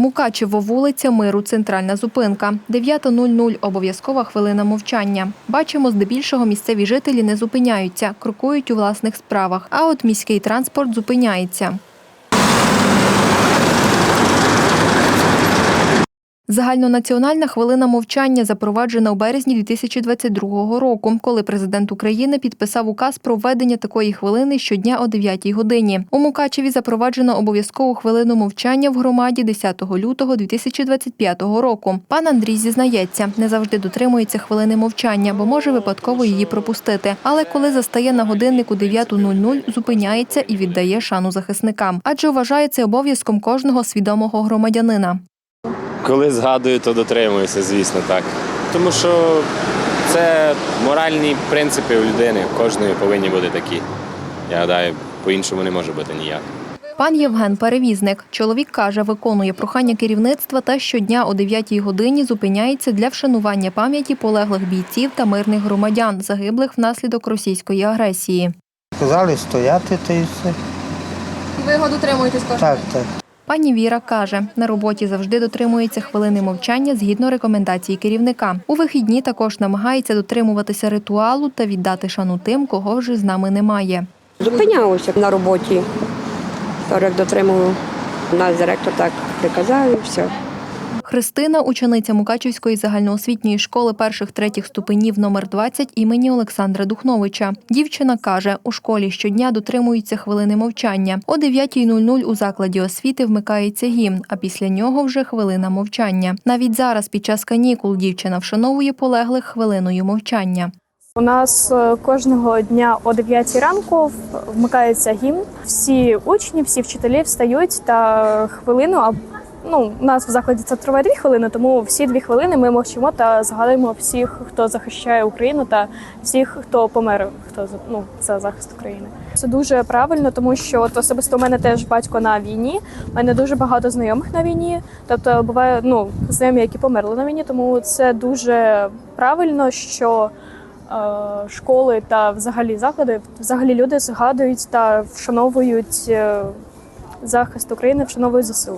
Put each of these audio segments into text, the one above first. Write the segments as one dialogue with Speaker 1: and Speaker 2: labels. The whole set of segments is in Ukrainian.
Speaker 1: Мукачево, вулиця Миру, центральна зупинка. 9.00 – обов'язкова хвилина мовчання. Бачимо, здебільшого місцеві жителі не зупиняються, крокують у власних справах. А от міський транспорт зупиняється. Загальнонаціональна хвилина мовчання запроваджена у березні 2022 року, коли президент України підписав указ про введення такої хвилини щодня о 9 годині. У Мукачеві запроваджено обов'язкову хвилину мовчання в громаді 10 лютого 2025 року. Пан Андрій зізнається, не завжди дотримується хвилини мовчання, бо може випадково її пропустити. Але коли застає на годиннику 9.00, зупиняється і віддає шану захисникам, адже вважає це обов'язком кожного свідомого громадянина.
Speaker 2: Коли згадую, то дотримуюся, звісно, так. Тому що це моральні принципи у людини, кожної повинні бути такі. Я гадаю, по-іншому не може бути ніяк.
Speaker 1: Пан Євген перевізник. Чоловік каже, виконує прохання керівництва та щодня о 9 годині зупиняється для вшанування пам'яті полеглих бійців та мирних громадян, загиблих внаслідок російської агресії.
Speaker 3: Сказали стояти та й все.
Speaker 1: Ви його дотримуєтесь кожен
Speaker 3: Так, так.
Speaker 1: Пані Віра каже, на роботі завжди дотримується хвилини мовчання згідно рекомендацій керівника. У вихідні також намагається дотримуватися ритуалу та віддати шану тим, кого вже з нами немає.
Speaker 4: Зупинялося на роботі, так як дотримую. Наш директор так приказав і все.
Speaker 1: Христина, учениця Мукачівської загальноосвітньої школи перших третіх ступенів номер 20 імені Олександра Духновича. Дівчина каже, у школі щодня дотримуються хвилини мовчання. О 9.00 у закладі освіти вмикається гімн, а після нього вже хвилина мовчання. Навіть зараз, під час канікул, дівчина вшановує полеглих хвилиною мовчання.
Speaker 5: У нас е, кожного дня о 9 ранку вмикається гімн. Всі учні, всі вчителі встають та хвилину. Ну у нас в закладі це триває дві хвилини, тому всі дві хвилини ми мовчимо та згадуємо всіх, хто захищає Україну, та всіх, хто помер, хто ну за захист України. Це дуже правильно, тому що от особисто у мене теж батько на війні. У мене дуже багато знайомих на війні. Тобто буває ну знайомі, які померли на війні. Тому це дуже правильно, що е, школи та взагалі заклади, взагалі люди згадують та вшановують е, захист України, вшановують ЗСУ.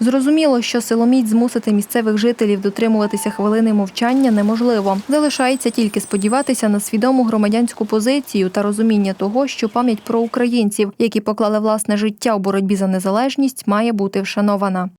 Speaker 1: Зрозуміло, що силоміць змусити місцевих жителів дотримуватися хвилини мовчання неможливо. Залишається тільки сподіватися на свідому громадянську позицію та розуміння того, що пам'ять про українців, які поклали власне життя у боротьбі за незалежність, має бути вшанована.